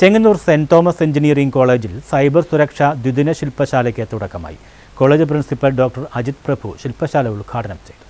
Chengannur Saint Thomas engineering കോളേജിൽ cyber സുരക്ഷാ ദ്വിദിന ശില്പശാലയ്ക്ക് തുടക്കമായി. College principal doctor Ajith Prabhu ശില്പശാല ഉദ്ഘാടനം ചെയ്തു.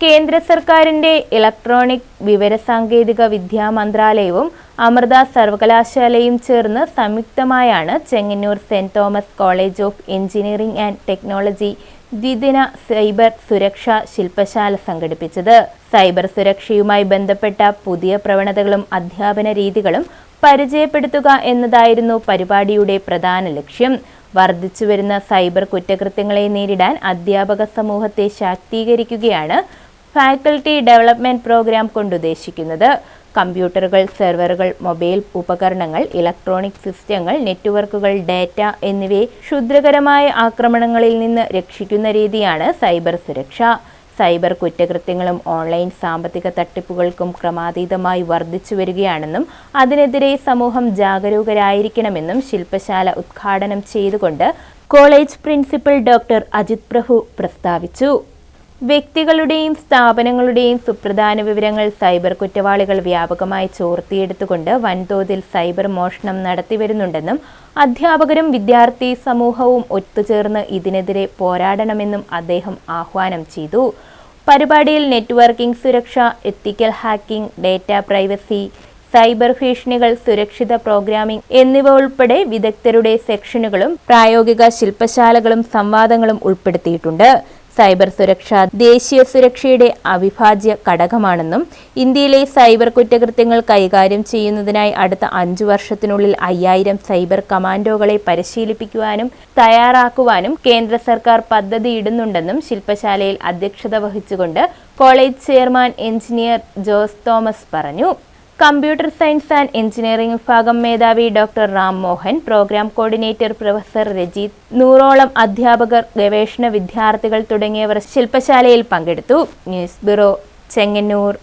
കേന്ദ്ര സർക്കാരിന്റെ ഇലക്ട്രോണിക് വിവരസാങ്കേതിക വിദ്യാ മന്ത്രാലയവും അമൃത സർവകലാശാലയും ചേർന്ന് സംയുക്തമായാണ് Chengannur Saint Thomas college of engineering and technology ദ്വിദിന സൈബർ സുരക്ഷാ ശില്പശാല സംഘടിപ്പിച്ചത്. സൈബർ സുരക്ഷയുമായി ബന്ധപ്പെട്ട പുതിയ പ്രവണതകളും അധ്യാപന രീതികളും പരിചയപ്പെടുത്തുക എന്നതായിരുന്നു പരിപാടിയുടെ പ്രധാന ലക്ഷ്യം. വർദ്ധിച്ചുവരുന്ന സൈബർ കുറ്റകൃത്യങ്ങളെ നേരിടാൻ അധ്യാപക സമൂഹത്തെ ശാക്തീകരിക്കുകയാണ് ഫാക്കൽറ്റി ഡെവലപ്മെന്റ് പ്രോഗ്രാം കൊണ്ടുദ്ദേശിക്കുന്നത്. കമ്പ്യൂട്ടറുകൾ സെർവറുകൾ മൊബൈൽ ഉപകരണങ്ങൾ ഇലക്ട്രോണിക് സിസ്റ്റങ്ങൾ നെറ്റ്വർക്കുകൾ ഡാറ്റ എന്നിവയെ ക്ഷുദ്രകരമായ ആക്രമണങ്ങളിൽ നിന്ന് രക്ഷിക്കുന്ന രീതിയാണ് സൈബർ സുരക്ഷ. സൈബർ കുറ്റകൃത്യങ്ങളും ഓൺലൈൻ സാമ്പത്തിക തട്ടിപ്പുകൾക്കും ക്രമാതീതമായി വർദ്ധിച്ചു വരികയാണെന്നും അതിനെതിരെ സമൂഹം ജാഗരൂകരായിരിക്കണമെന്നും ശില്പശാല ഉദ്ഘാടനം ചെയ്തുകൊണ്ട് college principal doctor Ajith Prabhu പ്രസ്താവിച്ചു. വ്യക്തികളുടെയും സ്ഥാപനങ്ങളുടെയും സുപ്രധാന വിവരങ്ങൾ സൈബർ കുറ്റവാളികൾ വ്യാപകമായി ചോർത്തിയെടുത്തുകൊണ്ട് വൻതോതിൽ സൈബർ മോഷണം നടത്തിവരുന്നുണ്ടെന്നും അധ്യാപകരും വിദ്യാർത്ഥി സമൂഹവും ഒത്തുചേർന്ന് ഇതിനെതിരെ പോരാടണമെന്നും അദ്ദേഹം ആഹ്വാനം ചെയ്തു. പരിപാടിയിൽ നെറ്റ്വർക്കിംഗ് സുരക്ഷ ethical hacking data privacy cyber ഭീഷണികൾ സുരക്ഷിത പ്രോഗ്രാമിംഗ് എന്നിവ ഉൾപ്പെടെ വിദഗ്ധരുടെ സെക്ഷനുകളും പ്രായോഗിക ശില്പശാലകളും സംവാദങ്ങളും ഉൾപ്പെടുത്തിയിട്ടുണ്ട്. സൈബർ സുരക്ഷ ദേശീയ സുരക്ഷയുടെ അവിഭാജ്യ ഘടകമാണെന്നും ഇന്ത്യയിലെ സൈബർ കുറ്റകൃത്യങ്ങൾ കൈകാര്യം ചെയ്യുന്നതിനായി അടുത്ത അഞ്ചു വർഷത്തിനുള്ളിൽ അയ്യായിരം സൈബർ കമാൻഡോകളെ പരിശീലിപ്പിക്കുവാനും തയ്യാറാക്കുവാനും കേന്ദ്ര സർക്കാർ പദ്ധതിയിടുന്നുണ്ടെന്നും ശില്പശാലയിൽ അധ്യക്ഷത വഹിച്ചുകൊണ്ട് college chairman engineer Jose Thomas പറഞ്ഞു. കമ്പ്യൂട്ടർ സയൻസ് ആൻഡ് എഞ്ചിനീയറിംഗ് വിഭാഗം മേധാവി doctor Ram Mohan program coordinator professor Rajeeth നൂറോളം അധ്യാപകർ ഗവേഷണ വിദ്യാർത്ഥികൾ തുടങ്ങിയവർ ശില്പശാലയിൽ പങ്കെടുത്തു. News bureau Chengannur.